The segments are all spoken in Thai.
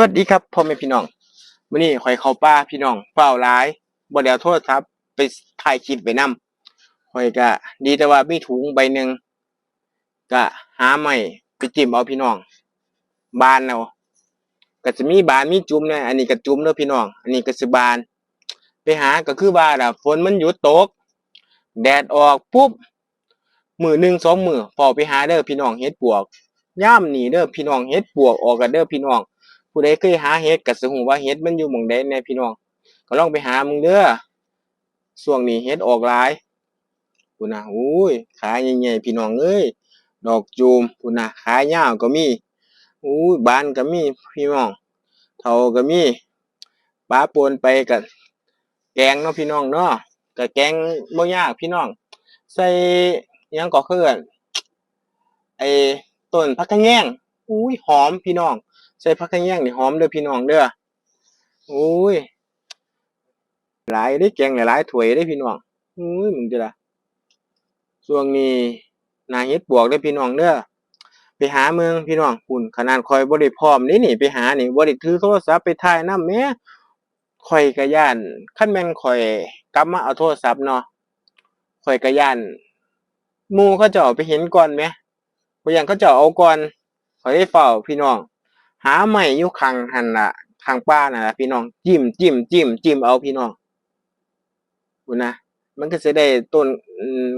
วัสดีครับพ่อแม่พี่น้องมื้อนี้ข่อยเข้าป่าพี่น้องเฝ้าหลายบ่ได้เอาโทรศัพท์ไปถ่ายคลิปไว้นํข่อยก็ดีแต่ว่ามีถุงใบหนึ่งก็หาไม้ไปจิ้มเอาพี่น้อง บานเอาก็จะมีบานมีจุ่มนะอันนี้ก็จุ่มเด้อพี่น้อง อันนี้ก็สิบาน ไปหาก็คือว่าล่ะฝนมันหยุดตก แดดออกปุ๊บมือหนึ่งสองมือพอไปหาเด้อพี่น้องเฮ็ดปวกย่ามหนีเด้อพี่น้องเฮ็ดปวกออกกันเด้อพี่น้อง ผู้ใดเคยหาเห็ดก็สิฮู้ว่าเห็ดมันอยู่หม่องใดแน่พี่น้อง ก็ลองไปหามึงเด้อช่วงนี้เห็ดออกหลายพุ่นน่ะอุ้ยขาใหญ่ๆพี่น้องเอ้ยดอกจูมพุ่นน่ะขายาวก็มีอุ้ยบานก็มีพี่น้องเฒ่าก็มีปลาปนไปก็แกงเนาะพี่น้องเนาะก็แกงบ่ยากพี่น้อง ใส่ยังก็คืออั่นไอ้ต้นผักกะแยงอุ้ยหอมพี่น้อง ใส่ผักกะแยงนี่หอมเด้อพี่น้องเด้อโอ้ยหลายได้แกงหลายๆถ้วยได้พี่น้องอุ้ยมึงจะละช่วงนี้นาเฮ็ดบวกเด้พี่น้องเด้อไปหาเมืองพี่น้องคุณขนาดคอยบ่ได้พร้อมนี่นี่ไปหานี่บ่ได้ถือโทรศัพท์ไปถ่ายนำแหมข่อยก็ย้านคันแม่นข่อยกลับมาเอาโทรศัพท์เนาะข่อยก็ย้านหมู่เขาเจ้าไปเห็นก่อนแหมบ่อย่างเขาเจ้าเอาก่อนข่อยได้เฝ้าพี่น้อง หาไม้อยู่ข้างหันละข้างป่าน่ะพี่น้องจิ้มจิ้มจิ้มจิ้มเอาพี่น้องพุ่นะมันก็สิได้ต้น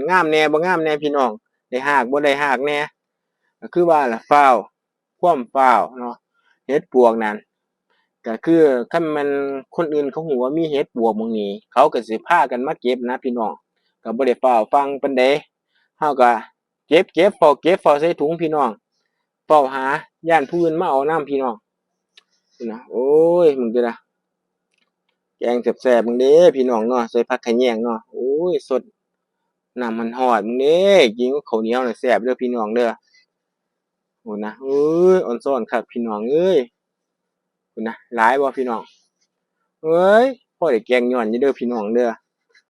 งามแน่บ่งามแน่พี่น้องได้หากบ่ได้หากแน่ก็คือว่าล่ะฟ้าวความฟ้าวเนาะเฮ็ดปวกนั่นก็คือคันมันคนอื่นเขาฮู้ว่ามีเฮ็ดปวกม้องนี้เขาก็สิพากันมาเก็บนะพี่น้องก็บ่ได้ฟ้าวฟังปานใดเฮาก็เก็บเก็บเฝ้าเก็บเฝ้าใส่ถุงพี่น้อง เฝ้าหาย่านผู้อื่นมาเอาน้ำพี่น้องนะโอ้ยมึงเด้อนะแกงแซ่บๆมึงเด้พี่น้องเนาะใส่ผักขะแยงเนาะโอ้ยสดน้ำมันหอดมึงเด้กินกับข้าวเหนียวน่ะแซ่บเด้อพี่น้องเด้อโอ้นะเอ้ยอ่อนซ้อนครับพี่น้องเอ้ยนะหลายบ่พี่น้องเอ้ยพ่อได้แกงย้อนอยู่เด้อพี่น้องเด้อ